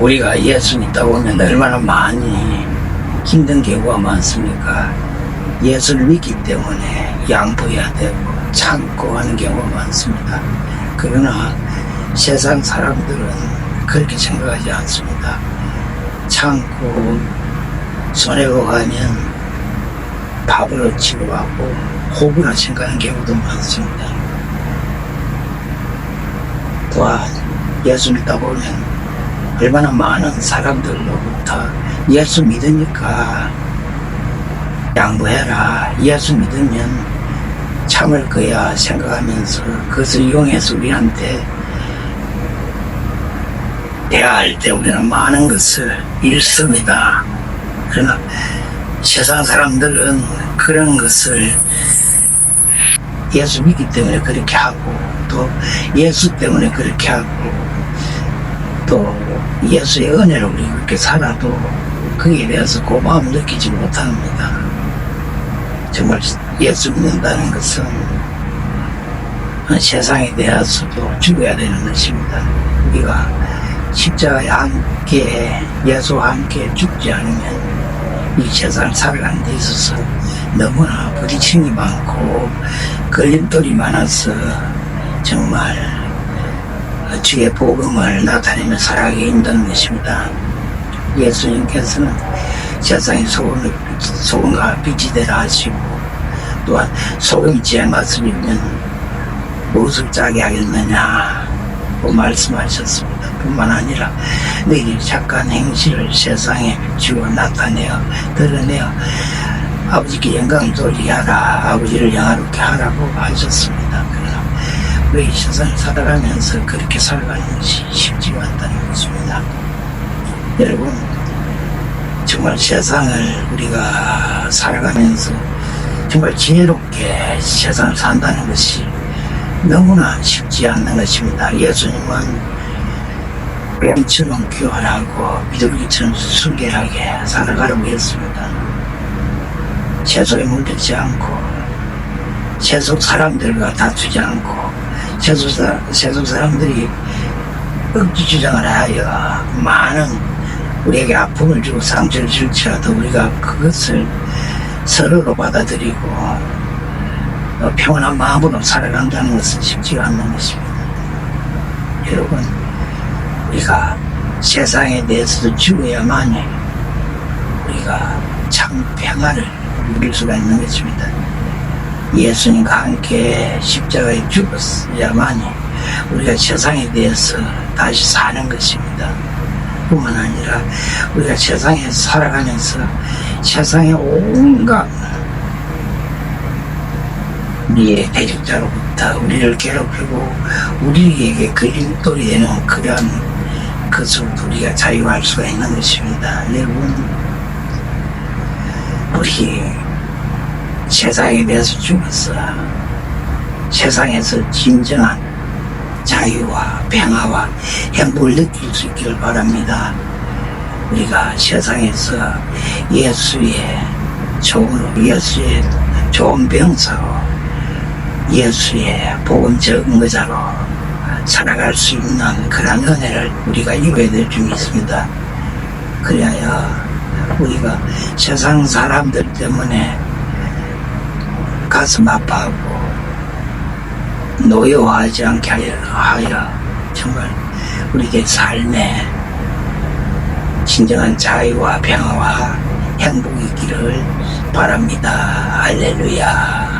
우리가 예수 믿다고 하면 얼마나 많이 힘든 경우가 많습니까? 예수를 믿기 때문에 양보해야 되고 참고 하는 경우가 많습니다. 그러나 세상 사람들은 그렇게 생각하지 않습니다. 참고 손해고 가면 밥을 치료하고 호구나 생각하는 경우도 많습니다. 또한 예수 믿다 보면 얼마나 많은 사람들로부터 예수 믿으니까 양보해라. 예수 믿으면 참을 거야 생각하면서 그것을 이용해서 우리한테 대화할 때 우리는 많은 것을 잃습니다. 그러나 세상 사람들은 그런 것을 예수 믿기 때문에 그렇게 하고 또 예수 때문에 그렇게 하고 또 예수의 은혜로 우리 그렇게 살아도 거기에 대해서 고마움 느끼지 못합니다. 정말 예수 믿는다는 것은 세상에 대해서도 죽어야 되는 것입니다. 우리가 십자가에 함께 예수와 함께 죽지 않으면 이 세상 살아가는 데 있어서 너무나 부딪힘이 많고 걸림돌이 많아서 정말 주의 복음을 나타내며 살아가기 힘든 것입니다. 예수님께서는 세상의 소금을, 소금과 빛이 되라 하시고 또한 소금이 제 맛을 입면 무엇을 짜게 하겠느냐 고 말씀하셨습니다. 뿐만 아니라 너희들이 착한 행실을 세상에 주어 나타내어 드러내어 아버지께 영광을 돌리게 하라 아버지를 영화롭게 하라고 하셨습니다. 우리 세상을 살아가면서 그렇게 살아가는 것이 쉽지가 않다는 것입니다. 여러분 정말 세상을 우리가 살아가면서 정말 지혜롭게 세상을 산다는 것이 너무나 쉽지 않는 것입니다. 예수님은 뱀처럼 교활하고 비둘기처럼 순결하게 살아가려고 했습니다. 세속에 물들지 않고 세속 사람들과 다투지 않고 세속, 사, 세속 사람들이 억지 주장을 하여 많은 우리에게 아픔을 주고 상처를 줄지라도 우리가 그것을 서로로 받아들이고 어, 평온한 마음으로 살아간다는 것은 쉽지가 않는 것입니다. 여러분, 우리가 세상에 대해서도 죽어야만이 우리가 참 평안을 누릴 수가 있는 것입니다. 예수님과 함께 십자가에 죽었어야만이 우리가 세상에 대해서 다시 사는 것입니다. 뿐만 아니라 우리가 세상에 살아가면서 세상의 온갖 우리의 대적자로부터 우리를 괴롭히고 우리에게 걸림돌이 되는 그러한 것으로부터 우리가 자유할 수가 있는 것입니다. 여러분, 우리 세상에 대해서 죽어서 세상에서 진정한 자유와 평화와 행복을 느낄 수 있기를 바랍니다. 우리가 세상에서 예수의 종으로 예수의 좋은 병사로 예수의 복음 증거자로 살아갈 수 있는 그런 은혜를 우리가 입어야 될 줄이 있습니다. 그래야 우리가 세상 사람들 때문에 가슴 아파하고 노여워하지 않게 하여 정말 우리의 삶에 진정한 자유와 평화와 행복이 있기를 바랍니다. 할렐루야.